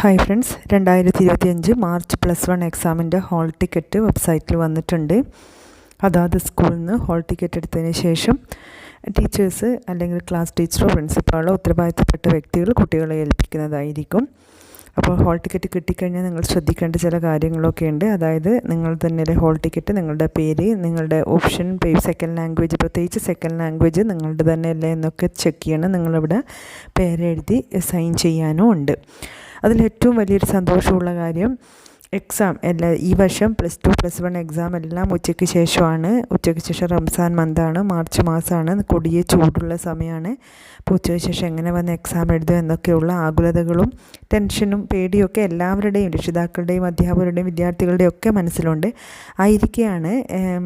Hi friends രണ്ടായിരത്തി ഇരുപത്തിയഞ്ച് March plus one എക്സാമിന്റെ ഹോൾ ടിക്കറ്റ് വെബ്സൈറ്റിൽ വന്നിട്ടുണ്ട്. അതാത് സ്കൂളിൽ നിന്ന് ഹോൾ ടിക്കറ്റ് എടുത്തതിന് ശേഷം ടീച്ചേഴ്സ് അല്ലെങ്കിൽ ക്ലാസ് ടീച്ചറോ പ്രിൻസിപ്പാളോ ഉത്തരവാദിത്തപ്പെട്ട വ്യക്തികൾ കുട്ടികളെ ഏൽപ്പിക്കുന്നതായിരിക്കും. അപ്പോൾ ഹോൾ ടിക്കറ്റ് കിട്ടിക്കഴിഞ്ഞാൽ നിങ്ങൾ ശ്രദ്ധിക്കേണ്ട ചില കാര്യങ്ങളൊക്കെ ഉണ്ട്. അതായത് നിങ്ങൾ തന്നെ ഹോൾ ടിക്കറ്റ് നിങ്ങളുടെ പേര് നിങ്ങളുടെ ഓപ്ഷൻ പേ സെക്കൻഡ് ലാംഗ്വേജ് പ്രത്യേകിച്ച് സെക്കൻഡ് ലാംഗ്വേജ് നിങ്ങളുടെ തന്നെ അല്ലേ എന്നൊക്കെ ചെക്ക് ചെയ്യണം. നിങ്ങളിവിടെ പേരെഴുതി സൈൻ ചെയ്യാനും ഉണ്ട്. അതിൽ ഏറ്റവും വലിയൊരു സന്തോഷമുള്ള കാര്യം എക്സാം എല്ലാ ഈ വർഷം plus two plus one exam എല്ലാം ഉച്ചയ്ക്ക് ശേഷമാണ്. ഉച്ചയ്ക്ക് ശേഷം റംസാൻ മന്താണ് മാർച്ച് മാസമാണ് കൊടിയ ചൂടുള്ള സമയമാണ്. അപ്പോൾ ഉച്ചയ്ക്ക് ശേഷം എങ്ങനെ വന്ന് എക്സാം എഴുതുക എന്നൊക്കെയുള്ള ആകുലതകളും ടെൻഷനും പേടിയൊക്കെ എല്ലാവരുടെയും രക്ഷിതാക്കളുടെയും അധ്യാപകരുടെയും വിദ്യാർത്ഥികളുടെയും ഒക്കെ മനസ്സിലുണ്ട്. ആയിരിക്കെയാണ്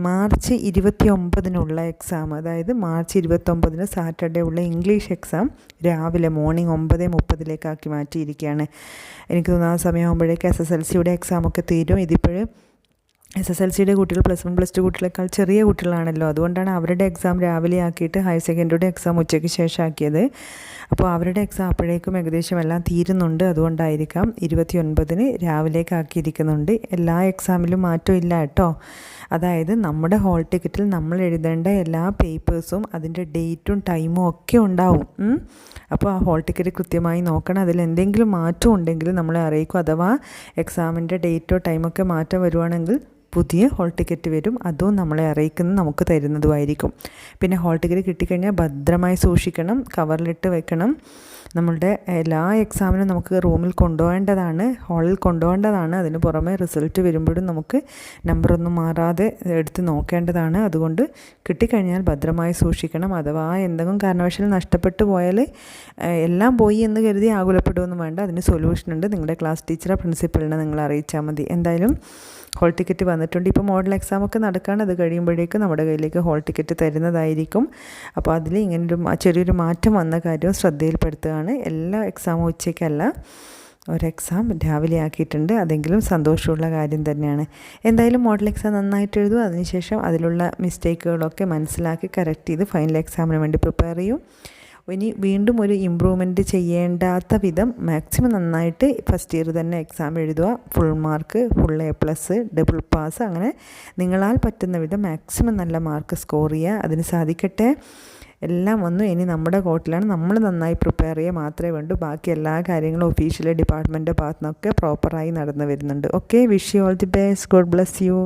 മാർച്ച് ഇരുപത്തി ഒമ്പതിനുള്ള എക്സാം അതായത് മാർച്ച് ഇരുപത്തൊമ്പതിന് സാറ്റർഡേ ഉള്ള ഇംഗ്ലീഷ് എക്സാം രാവിലെ മോർണിംഗ് ഒമ്പത് മുപ്പതിലേക്കാക്കി മാറ്റിയിരിക്കുകയാണ് എനിക്ക് തോന്നുന്നു ആ സമയമാകുമ്പോഴേക്ക് എസ് എസ് എൽ സിയുടെ എക്സാമൊക്കെ തീരും. ഇതിപ്പോൾ എസ് എസ് എൽ സിയുടെ കുട്ടികൾ പ്ലസ് വൺ പ്ലസ് ടു കുട്ടികളെക്കാൾ ചെറിയ കുട്ടികളാണല്ലോ. അതുകൊണ്ടാണ് അവരുടെ എക്സാം രാവിലെ ആക്കിയിട്ട് ഹയർ സെക്കൻഡറിയുടെ എക്സാം ഉച്ചയ്ക്ക് ശേഷം ആക്കിയത് അപ്പോൾ അവരുടെ എക്സാം അപ്പോഴേക്കും ഏകദേശം എല്ലാം തീരുന്നുണ്ട്. അതുകൊണ്ടായിരിക്കാം ഇരുപത്തി ഒൻപതിന് രാവിലേക്ക് ആക്കിയിരിക്കുന്നുണ്ട് എല്ലാ എക്സാമിലും മാറ്റമില്ല കേട്ടോ. അതായത് നമ്മുടെ ഹോൾ ടിക്കറ്റിൽ നമ്മൾ എഴുതേണ്ട എല്ലാ പേപ്പേഴ്സും അതിന്റെ ഡേറ്റും ടൈമും ഒക്കെ ഉണ്ടാവും. അപ്പോൾ ആ ഹോൾ ടിക്കറ്റ് കൃത്യമായി നോക്കണം. അതിൽ എന്തെങ്കിലും മാറ്റം ഉണ്ടെങ്കിൽ നമ്മളെ അറിയിക്കും. അഥവാ എക്സാമിന്റെ ഡേറ്റോ ടൈമൊക്കെ മാറ്റം വരുവാണെങ്കിൽ പുതിയ ഹോൾ ടിക്കറ്റ് വരും. അതും നമ്മളെ അറിയിക്കുന്നത് നമുക്ക് തരുന്നതുമായിരിക്കും. പിന്നെ ഹോൾ ടിക്കറ്റ് കിട്ടിക്കഴിഞ്ഞാൽ ഭദ്രമായി സൂക്ഷിക്കണം കവറിലിട്ട് വെക്കണം. നമ്മളുടെ എല്ലാ എക്സാമിനും നമുക്ക് റൂമിൽ കൊണ്ടുപോകേണ്ടതാണ് ഹാളിൽ കൊണ്ടുപോകേണ്ടതാണ്. അതിന് പുറമെ റിസൾട്ട് വരുമ്പോഴും നമുക്ക് നമ്പറൊന്നും മാറാതെ എടുത്ത് നോക്കേണ്ടതാണ്. അതുകൊണ്ട് കിട്ടിക്കഴിഞ്ഞാൽ ഭദ്രമായി സൂക്ഷിക്കണം. അഥവാ എന്തെങ്കിലും കാരണവശാൽ നഷ്ടപ്പെട്ടു പോയാൽ എല്ലാം പോയി എന്ന് കരുതി ആകുലപ്പെടുകയൊന്നും വേണ്ട. അതിന് സൊല്യൂഷൻ ഉണ്ട്. നിങ്ങളുടെ ക്ലാസ് ടീച്ചറെ പ്രിൻസിപ്പലിനെ നിങ്ങൾ അറിയിച്ചാൽ മതി. എന്തായാലും ഹോൾ ടിക്കറ്റ് വന്നിട്ടുണ്ട്. ഇപ്പോൾ മോഡൽ എക്സാം ഒക്കെ നടക്കുകയാണ് അത് കഴിയുമ്പോഴേക്കും നമ്മുടെ കയ്യിലേക്ക് ഹോൾ ടിക്കറ്റ് തരുന്നതായിരിക്കും. അപ്പോൾ അതിൽ ഇങ്ങനൊരു ചെറിയൊരു മാറ്റം വന്ന കാര്യം ശ്രദ്ധയിൽപ്പെടുത്തുകയാണ്. എല്ലാ എക്സാമും ഉച്ചയ്ക്കല്ല. ഒരു എക്സാം രാവിലെ ആക്കിയിട്ടുണ്ട്. അതെങ്കിലും സന്തോഷമുള്ള കാര്യം തന്നെയാണ്. എന്തായാലും മോഡൽ എക്സാം നന്നായിട്ട് എഴുതും അതിനുശേഷം അതിലുള്ള മിസ്റ്റേക്കുകളൊക്കെ മനസ്സിലാക്കി കറക്റ്റ് ചെയ്ത് ഫൈനൽ എക്സാമിന് വേണ്ടി പ്രിപ്പയർ ചെയ്യും. ഇനി വീണ്ടും ഒരു ഇമ്പ്രൂവ്മെന്റ് ചെയ്യേണ്ടാത്ത വിധം മാക്സിമം നന്നായിട്ട് ഫസ്റ്റ് ഇയർ തന്നെ എക്സാം എഴുതുക. Full mark full A plus double pass അങ്ങനെ നിങ്ങളാൽ പറ്റുന്ന വിധം മാക്സിമം നല്ല മാർക്ക് സ്കോർ ചെയ്യുക. അതിന് സാധിക്കട്ടെ. എല്ലാം വന്നു. ഇനി നമ്മുടെ കോട്ടിലാണ് നമ്മൾ നന്നായി പ്രിപ്പയർ ചെയ്യുക മാത്രമേ വേണ്ടൂ. ബാക്കി എല്ലാ കാര്യങ്ങളും ഒഫീഷ്യൽ ഡിപ്പാർട്ട്മെന്റ് ഭാഗത്തുനിന്നൊക്കെ പ്രോപ്പറായി നടന്നു വരുന്നുണ്ട്. Okay wish you all the best God bless you